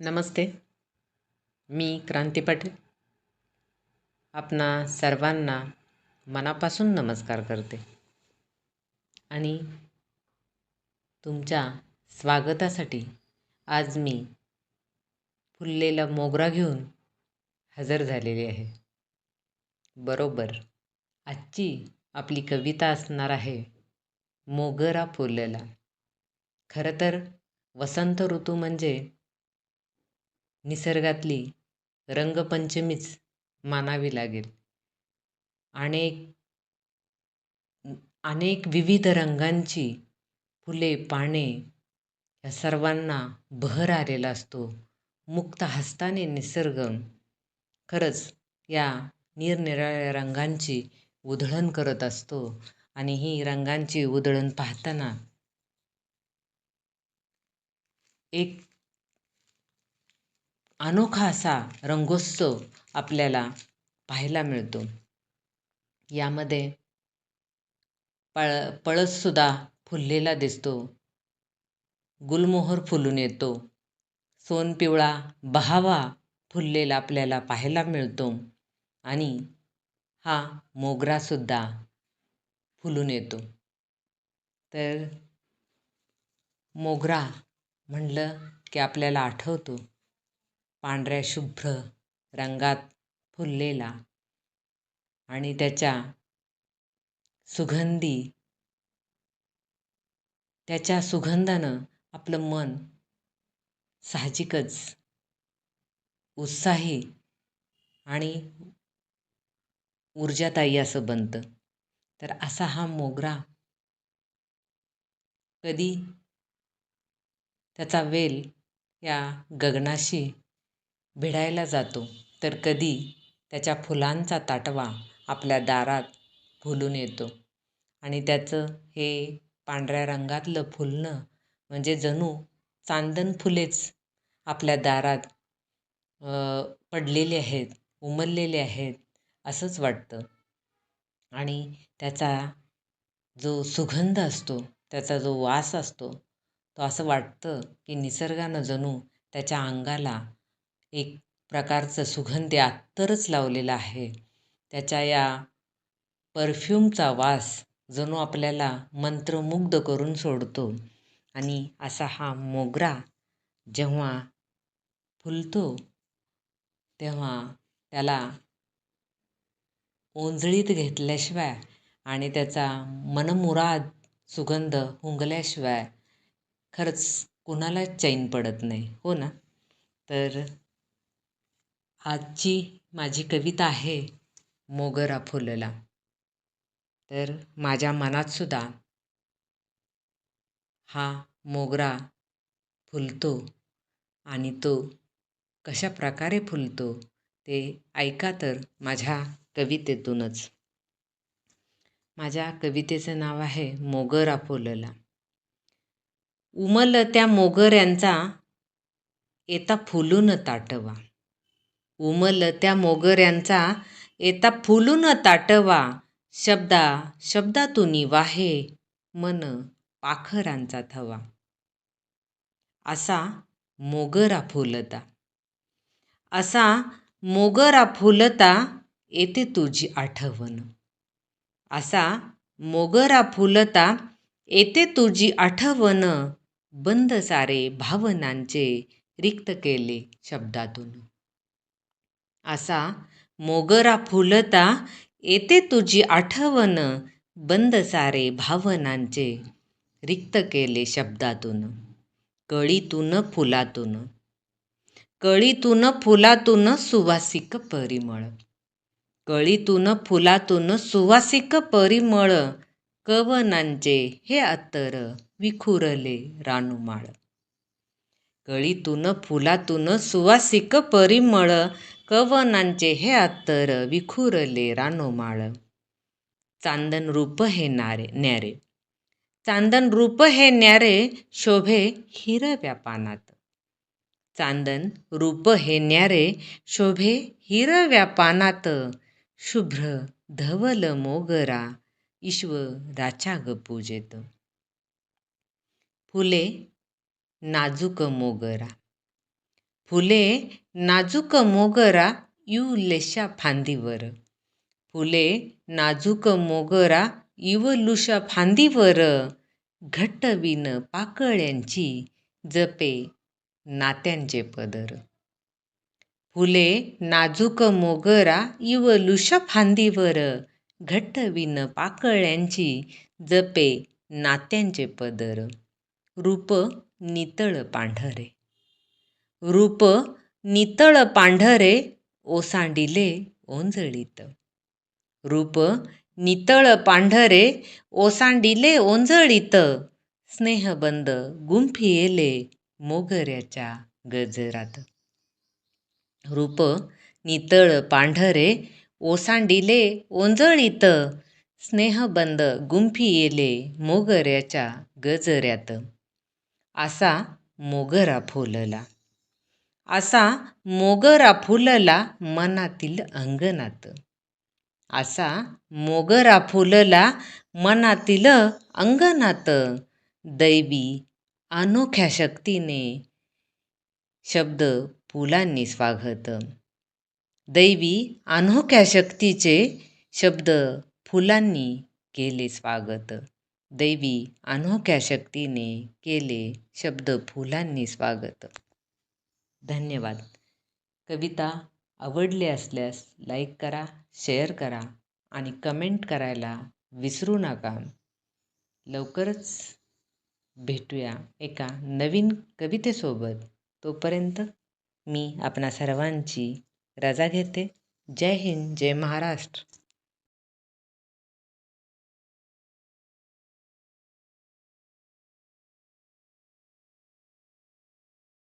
नमस्ते. मी क्रांती पाटील. आपणा सर्वांना मनापासून नमस्कार करते. आणि तुमच्या स्वागतासाठी आज मी फुललेला मोगरा घेऊन हजर झालेली आहे. बरोबर आजची आपली कविता असणार आहे मोगरा फुललेला खरं तर वसंत ऋतू म्हणजे निसर्गातली रंगपंचमीच मानावी लागेल. अनेक अनेक विविध रंगांची फुले पाने या सर्वांना बहर आलेला असतो. मुक्त हस्ताने निसर्ग खरंच या निरनिराळ्या रंगांची उधळण करत असतो आणि ही रंगांची उधळण पाहताना एक अनोखा असा रंगोत्सव आपल्याला पाहायला मिळतो. यामध्ये पळ पळससुद्धा फुललेला दिसतो. गुलमोहर फुलून येतो. सोनपिवळा बहावा फुललेला आपल्याला पाहायला मिळतो. आणि हा मोगरासुद्धा फुलून येतो. तर मोगरा म्हणलं की आपल्याला आठवतो. पांढऱ्या शुभ्र रंगात फुललेला आणि त्याच्या सुगंधी त्याच्या सुगंधानं आपलं मन साहजिकच उत्साही आणि ऊर्जाताई असं बनतं. तर असा हा मोगरा कधी त्याचा वेल या गगनाशी भिडायला जातो तर कधी त्याच्या फुलांचा ताटवा आपल्या दारात फुलून येतो. आणि त्याचं हे पांढऱ्या रंगातलं फुलणं म्हणजे जणू चांदण फुलेच आपल्या दारात पडलेले आहेत उमललेले आहेत असंच वाटतं. आणि त्याचा जो सुगंध असतो त्याचा जो वास असतो तो असं वाटतं की निसर्गानं जणू त्याच्या अंगाला एक प्रकारचं सुगंधी अत्तरच लावलेलं आहे. त्याच्या या परफ्यूमचा वास जणू आपल्याला मंत्रमुग्ध करून सोडतो. आणि असा हा मोगरा जेव्हा फुलतो तेव्हा त्याला ओंजळीत घेतल्याशिवाय आणि त्याचा मनमुराद सुगंध हुंगल्याशिवाय खरंच कुणालाच चैन पडत नाही. हो ना? तर आजची माझी कविता आहे मोगरा फुलला. तर माझ्या मनातसुद्धा हा मोगरा फुलतो आणि तो कशा प्रकारे फुलतो ते ऐका तर माझ्या कवितेतूनच. माझ्या कवितेचं नाव आहे मोगरा फुलला. उमल त्या मोगऱ्यांचा येता फुलून ताटवा. उमलत्या मोगऱ्यांचा येता फुलून ताटवा शब्दा शब्दातून वाहे मन पाखरांचा थवा. असा मोगरा फुलता. असा मोगरा फुलता येते तुझी आठवण. असा मोगरा फुलता येते तुझी आठवण. बंद सारे भावनांचे रिक्त केले शब्दातून. असा मोगरा फुलता येते तुझी आठवण बंद सारे भावनांचे. रिक्त केले शब्दातून कळीतून फुलातून. कळीतून फुलातून सुवासिक परिमळ. कळीतून फुलातून सुवासिक परिमळ कवनांचे हे अत्तर विखुरले रानुमाळ. कळीतून फुलातून सुवासिक परिमळ कवनांचे हे अत्तर विखुरले रानोमाळ चांदन रूप हे नारे न्यारे. चांदन रूप हे न्यारे शोभे हिरव्या पानात. चांदन रूप हे न्यारे शोभे हिरव्या पानात. शुभ्र धवल मोगरा ईश्वराच्या ग पूजेत. फुले नाजूक मोगरा. फुले नाजूक मोगरा इवलेशा फांदीवर. फुले नाजूक मोगरा इवलुशा फांदीवर. घट्ट विन पाकळ्यांची जपे नात्यांचे पदर. फुले नाजूक मोगरा इवलुशा फांदीवर. घट्ट विन पाकळ्यांची जपे नात्यांचे पदर. रूप नितळ पांढरे. रूप नितळ पांढरे ओसांडिले ओंजळीत. रूप नितळ पांढरे ओसांडिले ओंजळीत. स्नेहबंद गुंफी येले मोगऱ्याच्या गजरात. रूप नितळ पांढरे ओसांडिले ओंजळीत. स्नेहबंद गुंफी येले मोगऱ्याच्या गजऱ्यात. असा मोगरा फुलला. असा मोगरा फुलला मनातील अंगणात. असा मोगरा फुलला मनातील अंगणात. दैवी अनोख्या शक्तीने शब्द फुलांनी स्वागत. दैवी अनोख्या शक्तीचे शब्द फुलांनी केले स्वागत. दैवी अनोख्या शक्तीने केले शब्द फुलांनी स्वागत. धन्यवाद. कविता आवडली असल्यास लाईक करा शेअर करा आणि कमेंट करायला विसरू नका. लवकरच भेटूया एका नवीन कवितेसोबत. तोपर्यंत मी आपणा सर्वांची रजा घेते. जय हिंद जय महाराष्ट्र.